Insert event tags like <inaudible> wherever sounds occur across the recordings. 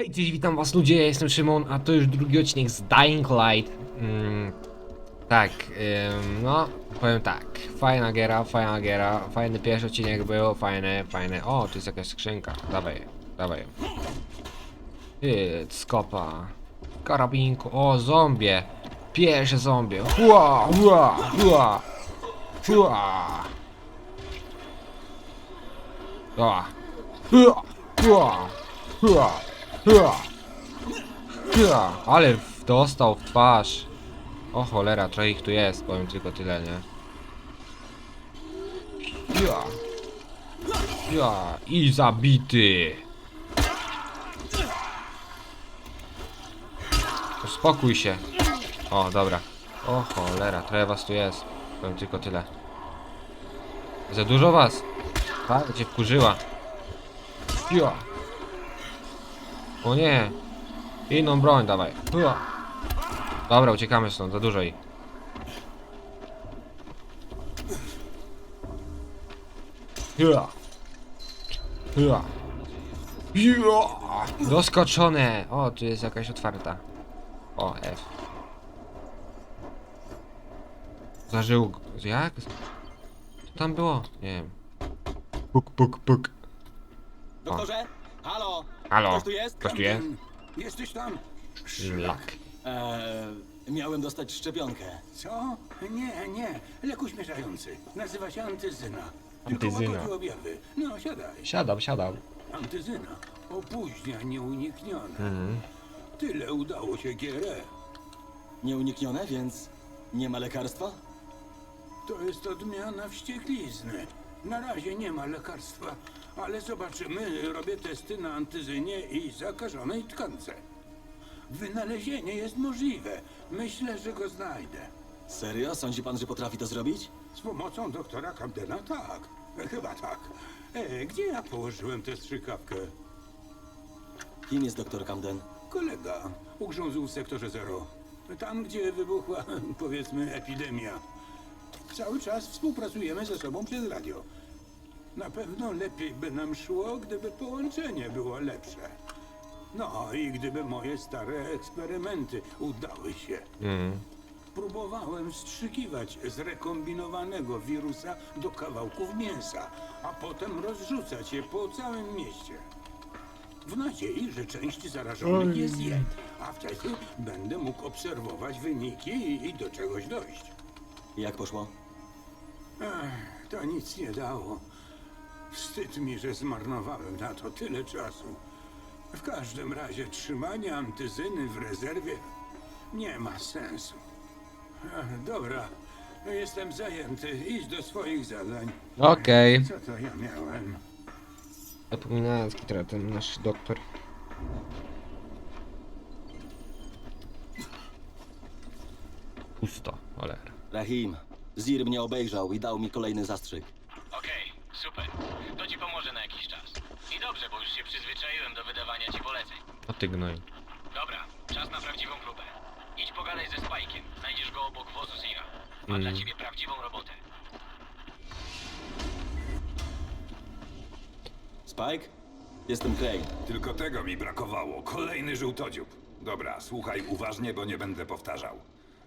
Hej, cześć, witam was ludzie, ja jestem Szymon, a to już drugi odcinek z Dying Light. Mm, tak, ym, no, powiem tak, fajna giera, fajna giera, fajny pierwszy odcinek był, fajny, fajny, o, tu jest jakaś skrzynka, dawaj, dawaj. Ty, skopa, karabinku, o, zombie, pierwsze zombie, hua, hua, hua, hua. Hua, hua, hua, hua. Ale dostał w twarz. O cholera, trochę ich tu jest, powiem tylko tyle, nie? Hua! Hua! I zabity! Uspokój się. O, dobra. O cholera, trochę was tu jest. Powiem tylko tyle. Za dużo was? Tak, cię wkurzyła. Hua! O nie! Inną broń dawaj. Ua. Dobra, uciekamy stąd, za dużo ich. Ua. Ua. Ua. Doskoczone! O, tu jest jakaś otwarta. O, F. Zażył... Jak? Co tam było? Nie wiem. Puk, puk, puk. Doktorze? Halo? Halo? Ktoś tu jest? Ktoś tu jest? Jesteś tam? Szlak. Eee, miałem dostać szczepionkę. Co? Nie, nie. Lek uśmierzający. Nazywa się antyzyna. Tylko Antyzyna. łagodzi objawy. No, siadaj. Siadam, siadam. Antyzyna. Opóźnia nieuniknione. Mhm. Tyle udało się gierę. Nieuniknione, więc nie ma lekarstwa? To jest odmiana wścieklizny. Na razie nie ma lekarstwa, ale zobaczymy. Robię testy na antyzynie i zakażonej tkance. Wynalezienie jest możliwe. Myślę, że go znajdę. Serio? Sądzi pan, że potrafi to zrobić? Z pomocą doktora Camdena tak. Chyba tak. E, gdzie ja położyłem tę strzykawkę? Kim jest doktor Camden? Kolega ugrzązł w sektorze zero. Tam, gdzie wybuchła, <laughs> powiedzmy, epidemia. Cały czas współpracujemy ze sobą przez radio. Na pewno lepiej by nam szło, gdyby połączenie było lepsze. No i gdyby moje stare eksperymenty udały się. Mhm. Próbowałem wstrzykiwać zrekombinowanego wirusa do kawałków mięsa, a potem rozrzucać je po całym mieście. W nadziei, że część zarażonych je zje, a wtedy będę mógł obserwować wyniki i, i do czegoś dojść. Jak poszło? Ech, to nic nie dało. Wstyd mi, że zmarnowałem na to tyle czasu. W każdym razie trzymanie antyzyny w rezerwie nie ma sensu. Ech, dobra, jestem zajęty. Idź do swoich zadań. Okej. Co to ja miałem? Zapominając, który ten nasz doktor. Pusto, cholera. Rahim, Zir mnie obejrzał i dał mi kolejny zastrzyk. Okej, super. To ci pomoże na jakiś czas. I dobrze, bo już się przyzwyczaiłem do wydawania ci poleceń. O ty gnoj. Dobra, czas na prawdziwą próbę. Idź pogadaj ze Spajkiem. Znajdziesz go obok wozu Zira. Ma dla ciebie prawdziwą robotę. Spike? Jestem Crane. Tylko tego mi brakowało. Kolejny żółtodziób. Dobra, słuchaj uważnie, bo nie będę powtarzał.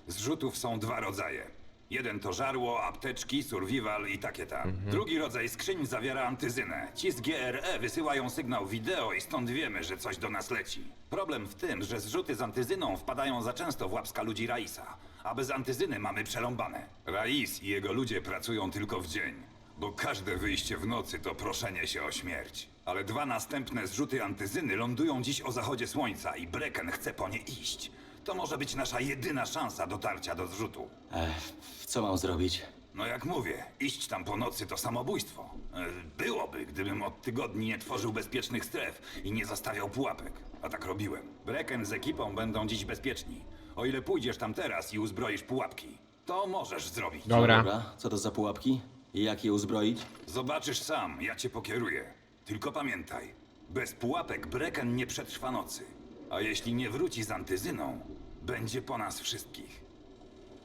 Zrzutów są dwa rodzaje. Jeden to żarło, apteczki, survival i takie tam. Drugi rodzaj skrzyń zawiera antyzynę. Ci z GRE wysyłają sygnał wideo i stąd wiemy, że coś do nas leci. Problem w tym, że zrzuty z antyzyną wpadają za często w łapska ludzi Raisa. A bez antyzyny mamy przerąbane. Rais i jego ludzie pracują tylko w dzień. Bo każde wyjście w nocy to proszenie się o śmierć. Ale dwa następne zrzuty antyzyny lądują dziś o zachodzie słońca i Brecken chce po nie iść. To może być nasza jedyna szansa dotarcia do zrzutu. Ech, co mam zrobić? No jak mówię, iść tam po nocy to samobójstwo. E, Byłoby, gdybym od tygodni nie tworzył bezpiecznych stref i nie zastawiał pułapek. A tak robiłem. Brecken z ekipą będą dziś bezpieczni. O ile pójdziesz tam teraz i uzbroisz pułapki, to możesz zrobić. Dobra. Dobra, co to za pułapki? I jak je uzbroić? Zobaczysz sam, ja cię pokieruję. Tylko pamiętaj, bez pułapek Brecken nie przetrwa nocy. A jeśli nie wróci z antyzyną, będzie po nas wszystkich.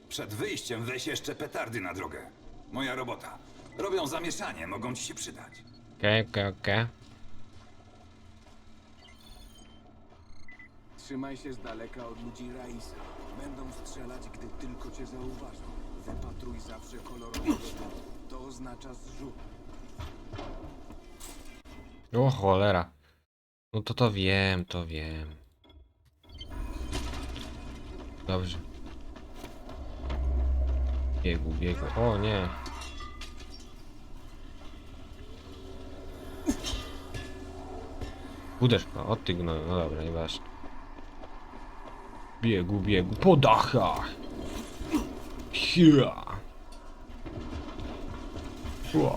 Przed wyjściem weź jeszcze petardy na drogę. Moja robota. Robią zamieszanie, mogą ci się przydać. Okej, okej, okej. Trzymaj się z daleka od ludzi Raisa. Będą strzelać, gdy tylko cię zauważą. Wypatruj zawsze kolorowego typu. To oznacza zrzut. O cholera. No to to wiem, to wiem. Dobrze. Biegu, biegu. O nie. Uderz go, o ty gnoju. No dobra, nieważne. Biegu, biegu, po dachach. Hia. Hua.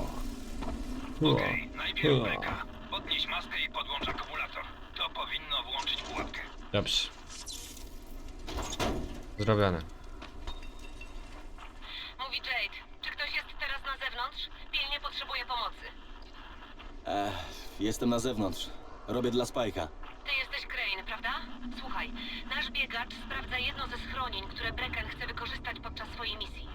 Hua. Okej, najpierw Hua. beka. Podnieś maskę i podłącz akumulator. To powinno włączyć pułapkę. Dobrze. Zrobione. Mówi Jade. Czy ktoś jest teraz na zewnątrz? Pilnie potrzebuje pomocy. E, jestem na zewnątrz. Robię dla Spajka. Ty jesteś Crane, prawda? Słuchaj, nasz biegacz sprawdza jedno ze schronień, które Brecken chce wykorzystać podczas swojej misji.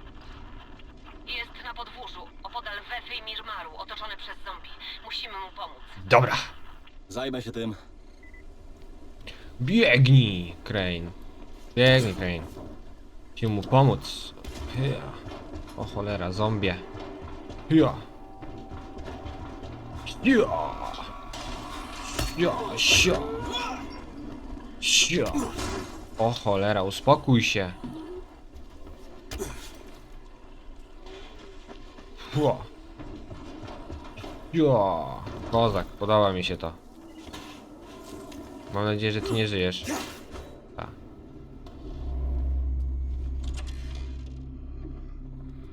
Jest na podwórzu, opodal Wefy i Mirmaru, otoczony przez zombie. Musimy mu pomóc. Dobra. Zajmę się tym. Biegnij, Crane. Biegnij, Crane. Musimy mu pomóc. Hia. O cholera, zombie. Hia. Hia. Hia, sia. Sia. O cholera, uspokój się. Hua. Ja. Kozak, podoba mi się to. Mam nadzieję, że ty nie żyjesz.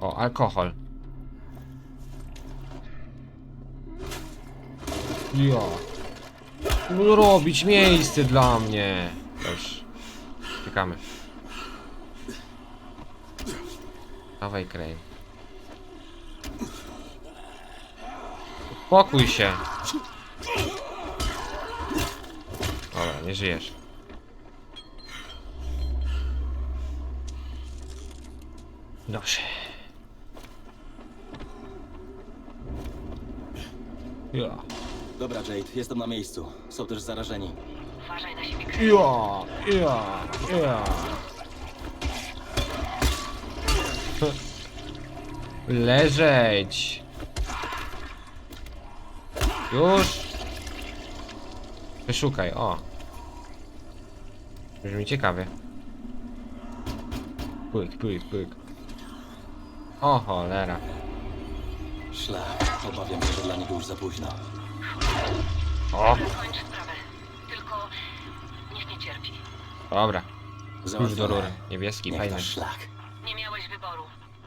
O, alkohol. Ja. No robić miejsce dla mnie. Już. Czekamy. Dawaj, Crane. Spokój się. Dobra, nie żyjesz. Dobrze. Ja. Dobra, Jade, jestem na miejscu. Są też zarażeni. Uważaj na siebie. Ja, ja, ja. <laughs> Leżeć. Już. Wyszukaj, o. Brzmi ciekawie. Pyk, pyk, pyk. O cholera. Szlak. Obawiam się, że dla niego już za późno. O, Kończ sprawę. Tylko niech nie cierpi. dobra. Klucz do rury. Niebieski, Niech fajny. to szlak. Nie miałeś wyboru.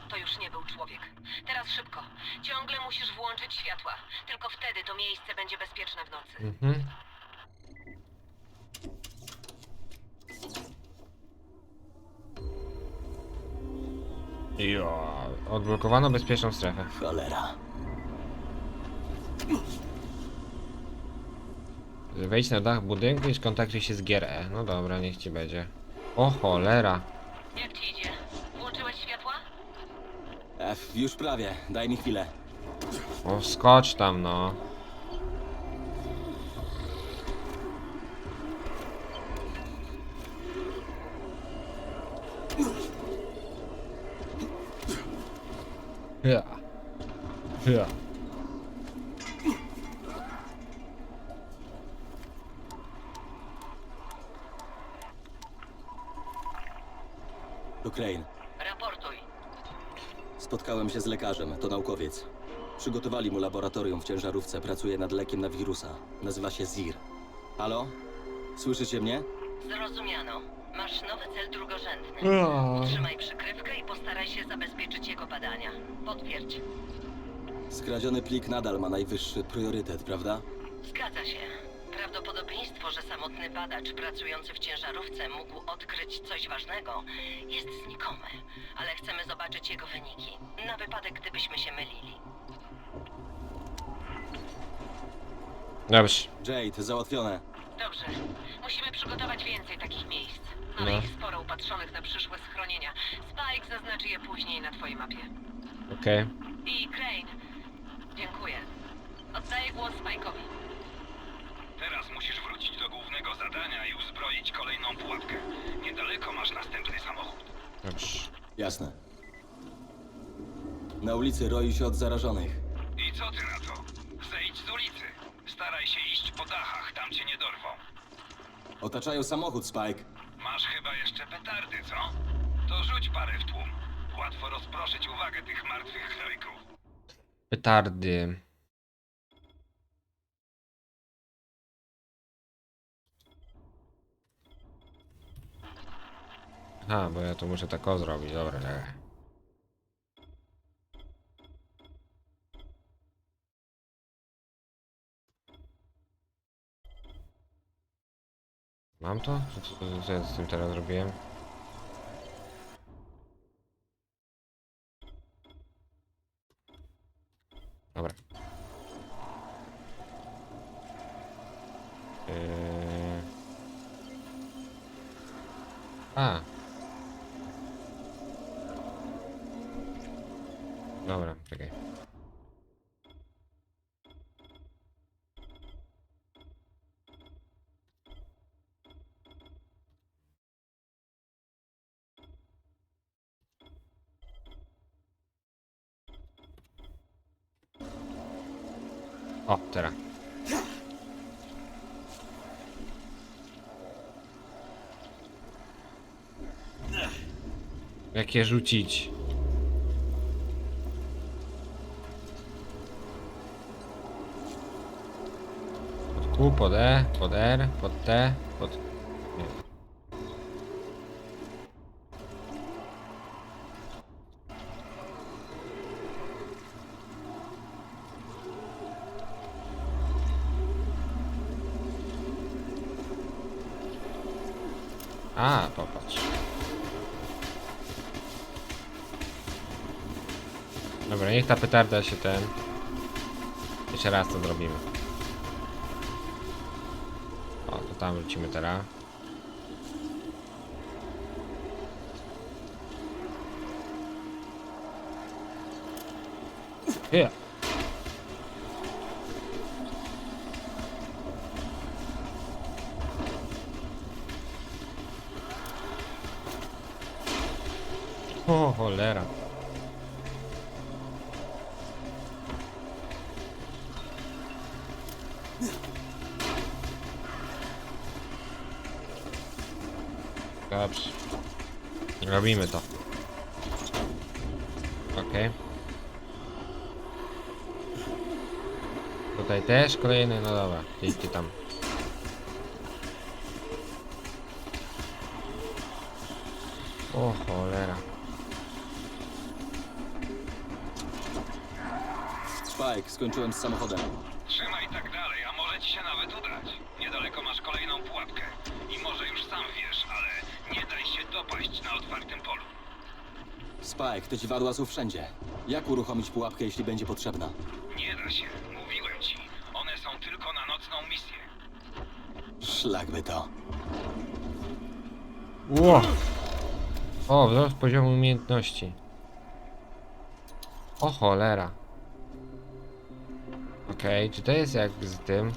To już nie był człowiek. Teraz szybko. Ciągle musisz włączyć światła. Tylko wtedy to miejsce będzie bezpieczne w nocy. Mhm. Ja, odblokowano bezpieczną strefę. Cholera. Wejdź na dach budynku i skontaktuj się z GRE. No dobra, niech ci będzie. O cholera. Jak ci idzie? Włączyłeś światła? F, już prawie. Daj mi chwilę. O, skocz tam, no. Ja. Ja. To Crane. Raportuj. Spotkałem się z lekarzem. To naukowiec. Przygotowali mu laboratorium w ciężarówce. Pracuje nad lekiem na wirusa. Nazywa się ZIR. Halo? Słyszycie mnie? Zrozumiano. Masz nowy cel drugorzędny. Utrzymaj przykrywkę i postaraj się zabezpieczyć jego badania. Potwierdź. Skradziony plik nadal ma najwyższy priorytet, prawda? Zgadza się. Prawdopodobieństwo, że samotny badacz pracujący w ciężarówce mógł odkryć coś ważnego, jest znikome, ale chcemy zobaczyć jego wyniki, na wypadek gdybyśmy się mylili. Dobrze. Jade, załatwione. Dobrze. Musimy przygotować więcej takich miejsc. Mamy No. ich sporo upatrzonych na przyszłe schronienia. Spike zaznaczy je później na twojej mapie. Okej. I Crane. Dziękuję. Oddaję głos Spike'owi. Teraz musisz wrócić do głównego zadania i uzbroić kolejną pułapkę. Niedaleko masz następny samochód. Dobrze. Jasne. Na ulicy roi się od zarażonych. I co ty na to? Zejdź z ulicy. Staraj się iść po dachach, tam cię nie dorwą. Otaczają samochód, Spike. Masz chyba jeszcze petardy, co? To rzuć parę w tłum. Łatwo rozproszyć uwagę tych martwych krojków. Petardy. A, bo ja to muszę tak zrobić, dobra, czekaj. Mam to? Co, co ja z tym teraz zrobiłem? Dobra. Yy... A. Dobra, czekaj. O, teraz. Jak je rzucić? Pod Q, pod E, pod R, pod T, pod... Nie. A, popatrz. Dobra, niech ta petarda się ten... Jeszcze raz to zrobimy. O, to tam wrócimy teraz. Yeah. O, cholera. Dobrze. Robimy to. Okej. Tutaj też kolejny, no dobra, idźcie tam. O cholera. Spike, skończyłem z samochodem. Trzymaj tak dalej, a może ci się nawet udać. Niedaleko masz kolejną pułapkę. I może już sam wiesz, ale nie daj się dopaść na otwartym polu. Spike, te dziwadła są wszędzie. Jak uruchomić pułapkę, jeśli będzie potrzebna? Nie da się, mówiłem ci. One są tylko na nocną misję. Szlak by to. Ło! O, wzrost poziomu umiejętności. O cholera. Okej, czy to jest jak z tym?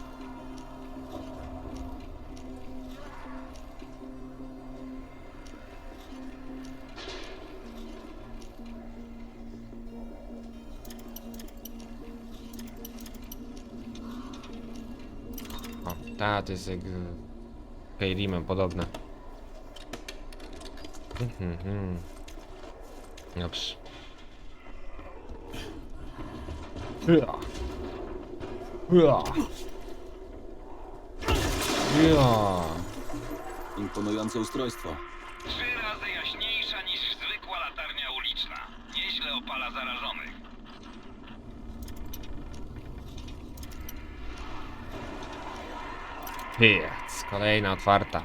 Ta, to jest jak z Skyrimem podobne. Mhm. Dobrze. Ja. Ja. Ja. Imponujące ustrojstwo. Trzy razy jaśniejsza niż zwykła latarnia uliczna. Nieźle opala zarażonych. Piec. Kolejna otwarta.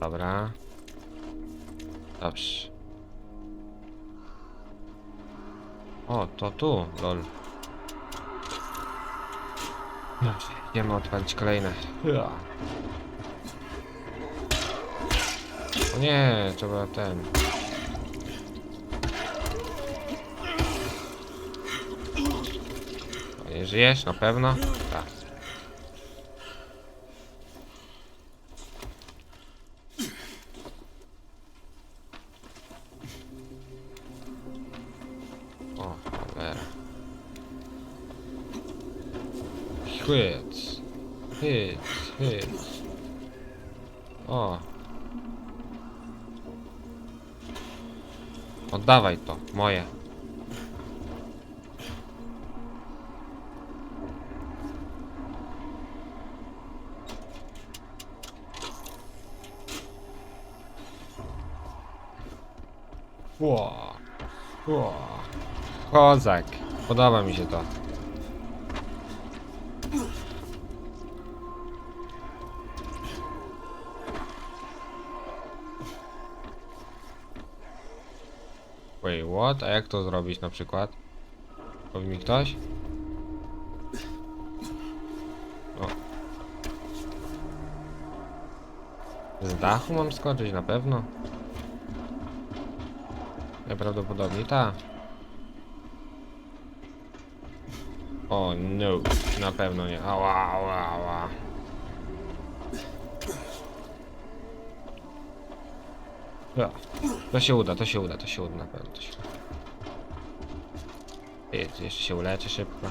Dobra. Dobrze. O, to tu, lol. Dobrze, idziemy odpalić kolejne. O nie, trzeba ten. Żyjesz? Na pewno? Tak. O, cholera. Hits. Hits, hits. O. Oddawaj to, moje. Kozak. Podoba mi się to. Wait, what? A jak to zrobić na przykład? Powie mi ktoś? O. Z dachu mam skoczyć na pewno? Najprawdopodobniej ta. O no, na pewno nie. Ała, ała, ała. Ja. To się uda, to się uda, to się uda na pewno. To się uda. Jedź, jeszcze się uleczę szybko.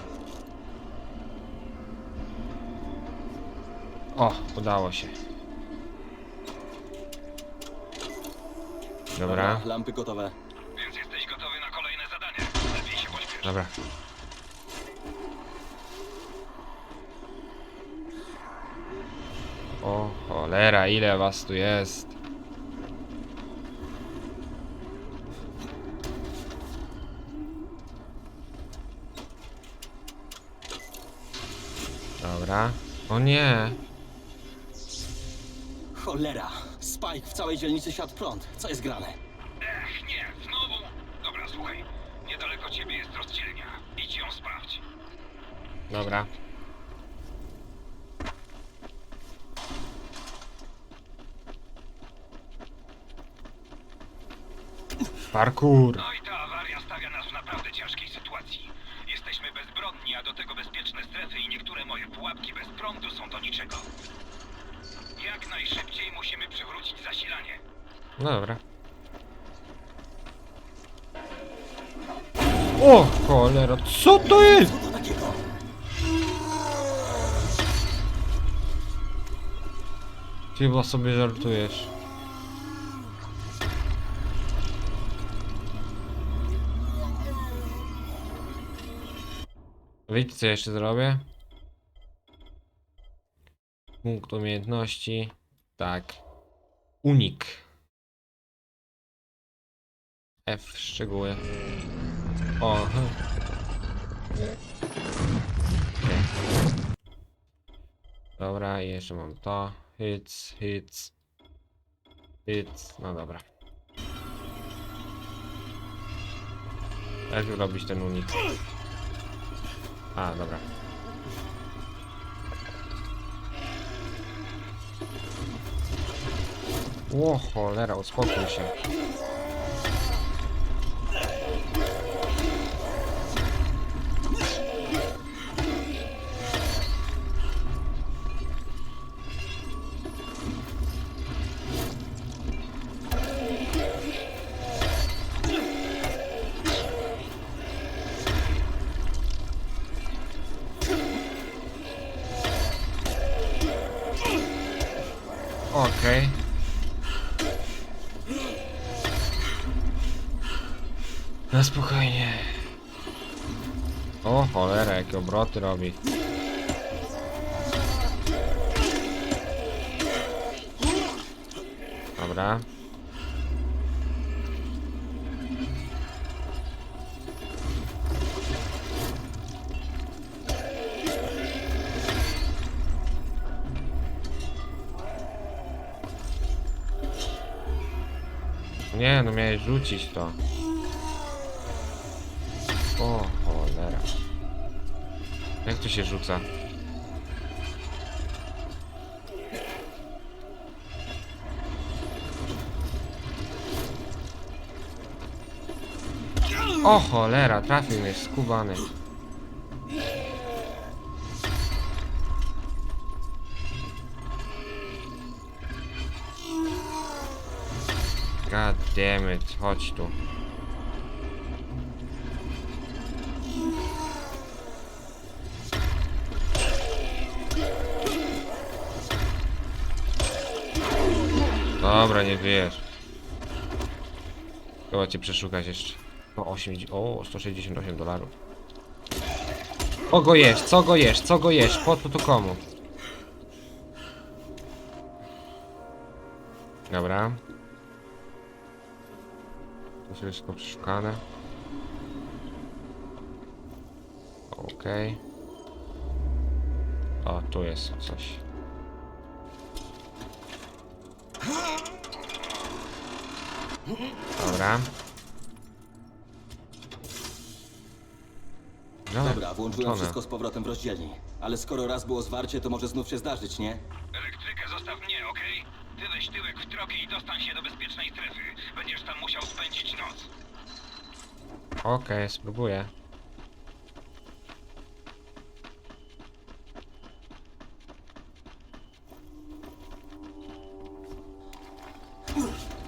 O, udało się. Dobra, Lampy gotowe. Więc jesteś gotowy na kolejne zadanie. Lepiej się pośpiesz. dobra. O cholera, ile was tu jest? Dobra. O nie. Cholera! Spike w całej dzielnicy siadł prąd. Co jest grane? Ech, nie, znowu. Dobra, słuchaj. Niedaleko ciebie jest rozdzielnia. Idź ją sprawdź. Dobra. Parkour. No i ta awaria stawia nas w naprawdę ciężkiej sytuacji. Jesteśmy bezbronni, a do tego bezpieczne strefy i niektóre moje pułapki bez prądu są do niczego. Jak najszybciej musimy przywrócić zasilanie. No dobra. O cholera, co to jest? Co to takiego? Chyba sobie żartujesz. Wiecie co jeszcze zrobię? Punkt umiejętności. Tak. Unik. F szczegóły. O. Dobra, jeszcze mam to. Hits, hits. Hits, no dobra. Jak robić ten unik? A, dobra. Ło, cholera, uspokój się. Na spokojnie. O cholera, jakie obroty robi. Dobra. Nie, no miałeś rzucić to. O, cholera. Jak to się rzuca? O cholera, trafił mnie, skubany. God damn it, chodź tu. Dobra, nie wiesz. Chyba cię przeszukać jeszcze. O, 8, o 168 dolarów. Co go jesz? Co go jesz? Co go jesz? Po co to komu? Dobra. To wszystko przeszukane. Okej. O, tu jest coś. Dobra. No, Dobra, włączyłem włączone. wszystko z powrotem w rozdzielni. Ale skoro raz było zwarcie, to może znów się zdarzyć, nie? Elektrykę zostaw mnie, okej? Ty weź tyłek w tropie i dostań się do bezpiecznej strefy. Będziesz tam musiał spędzić noc. Okej, spróbuję.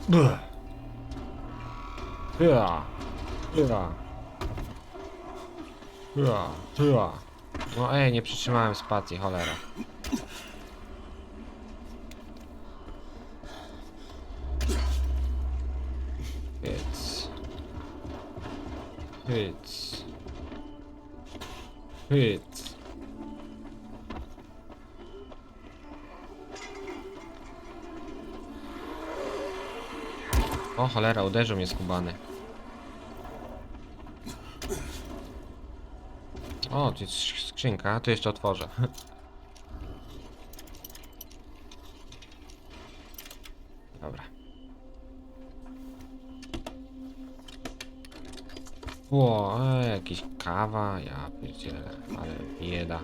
Była. Była. Była. Była. Była. No ej, nie przytrzymałem spacji, cholera. It's... Hits. Hits. O cholera, uderzył mnie skubany. O, tu jest sk- skrzynka, to jeszcze otworzę. Dobra. Ło, e, jakiś kawa, ja pierdzielę, ale bieda.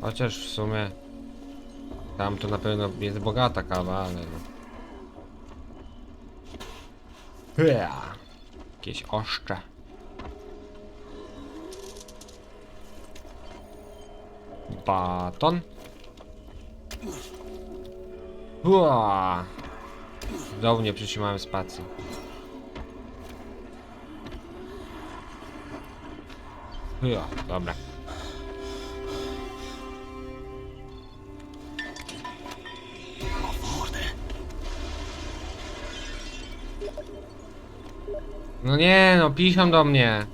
Chociaż w sumie tam to na pewno jest bogata kawa, ale no. Hya. Jakieś oszcze. Baton. Znowu nie przytrzymałem spacji. Dobra. No nie, no piszą do mnie.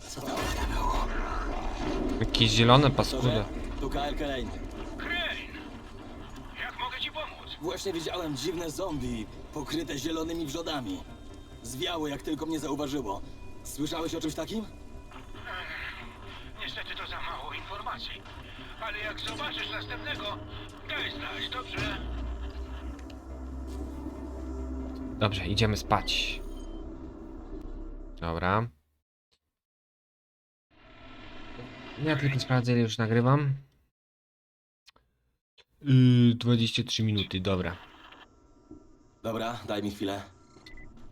Co to było? Jakieś zielone paskudy. tu Kyle Kane. Crane! Jak mogę ci pomóc? Właśnie widziałem dziwne zombie pokryte zielonymi wrzodami. Zwiało jak tylko mnie zauważyło. Słyszałeś o czymś takim? Niestety to za mało informacji. Ale jak zobaczysz następnego, daj znać, dobrze? Dobrze, idziemy spać. Dobra. Ja tylko sprawdzę, ile już nagrywam. Yy, 23 minuty, dobra. Dobra, daj mi chwilę.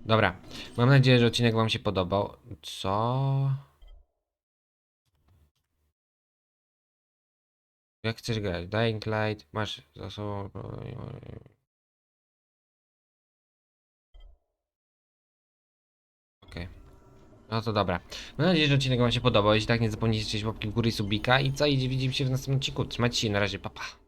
Dobra. Mam nadzieję, że odcinek Wam się podobał. Co? Jak chcesz grać? Dying Light, masz za sobą. Okej. No to dobra. Mam nadzieję, że odcinek Wam się podobał. Jeśli tak, nie zapomnijcie łapki w górę i subika. I co? I widzimy się w następnym odcinku. Trzymajcie się, na razie, papa. Pa.